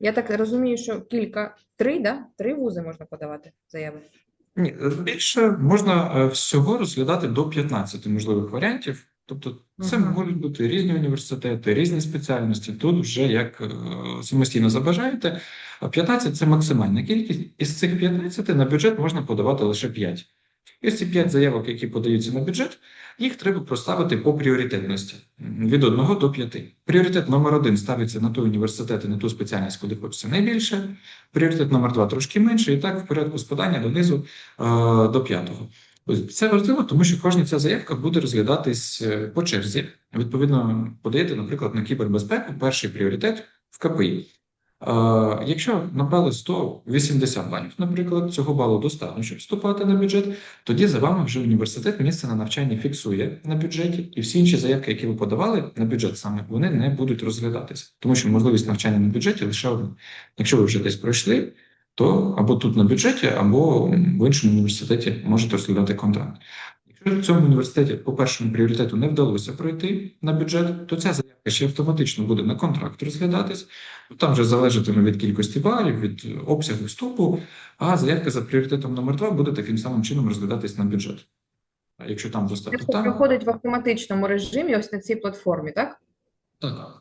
Я так розумію, що кілька, три, да? Три вузи можна подавати заяви. Ні, більше можна е, всього розглядати до 15 можливих варіантів. Тобто це Мгм. можуть бути різні університети, різні спеціальності. Тут вже як е, самостійно забажаєте. А 15 – це максимальна кількість. Із цих 15 на бюджет можна подавати лише 5. І ось ці 5 заявок, які подаються на бюджет, їх треба проставити по пріоритетності від 1 до 5. Пріоритет номер 1 ставиться на той університет і на ту спеціальність, куди хочеться найбільше. Пріоритет номер 2 трошки менше, і так в порядку спадання донизу е, до п'ятого. Ось Це важливо, тому що кожна ця заявка буде розглядатись е, по черзі. Відповідно, подаєте, наприклад, на кібербезпеку перший пріоритет в КПІ. Якщо набрали 180 балів, наприклад, цього балу достатньо, щоб вступати на бюджет, тоді за вами вже університет місце на навчання фіксує на бюджеті, і всі інші заявки, які ви подавали на бюджет саме, вони не будуть розглядатися, тому що можливість навчання на бюджеті лише одна. Якщо ви вже десь пройшли, то або тут на бюджеті, або в іншому університеті можете розглядати контракт. Якщо в цьому університеті по першому пріоритету не вдалося пройти на бюджет, то ця заявка ще автоматично буде на контракт розглядатись. Там вже залежатиме від кількості балів, від обсягу вступу, а заявка за пріоритетом номер 2 буде таким самим чином розглядатись на бюджет. А Якщо там достатньо проходить в автоматичному режимі ось на цій платформі, так? так,